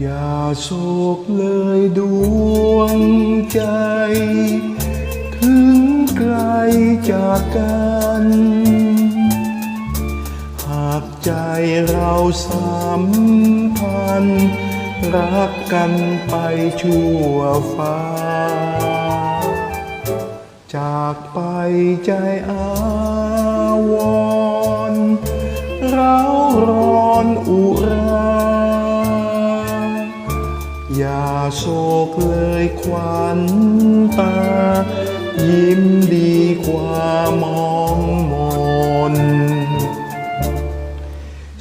อย่าโศกเลยดวงใจ ถึงไกลจากกัน หากใจเราสัมพันธ์รักกันไปชั่วฟ้า จากไปใจอาวรเราร้อนอุรา อย่าโศกเลยควันตา ยิ้มดีกว่ามองมน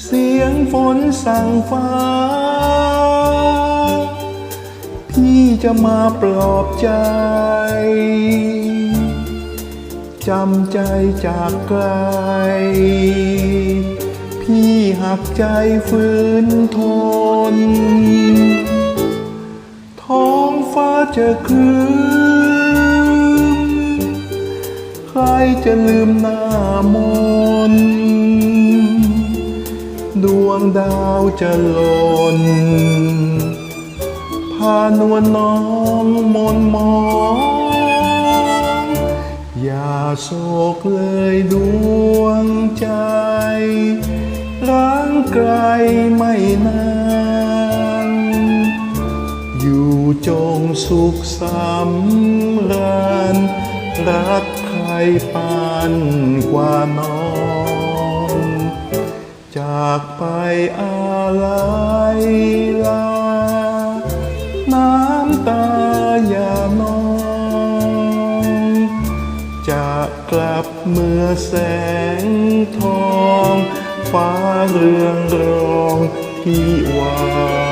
เสียงฝนสั่งฟ้า พี่จะมาปลอบใจจำใจจากไกล พี่หักใจฝืนทน จะครึ้มใครจะลืมหน้ามน ดวงดาวจะหล่นพานวลน้องมนมอง อย่าโศกเลยดวงใจร่างไกลไม่นาน อยู่จงสุขสำราญรักใครปานกว่าน้อง จากไปอะไรลา น้ำตาอย่านองจะกลับเมื่อแสงทอง ฟ้าเรืองรองที่วาง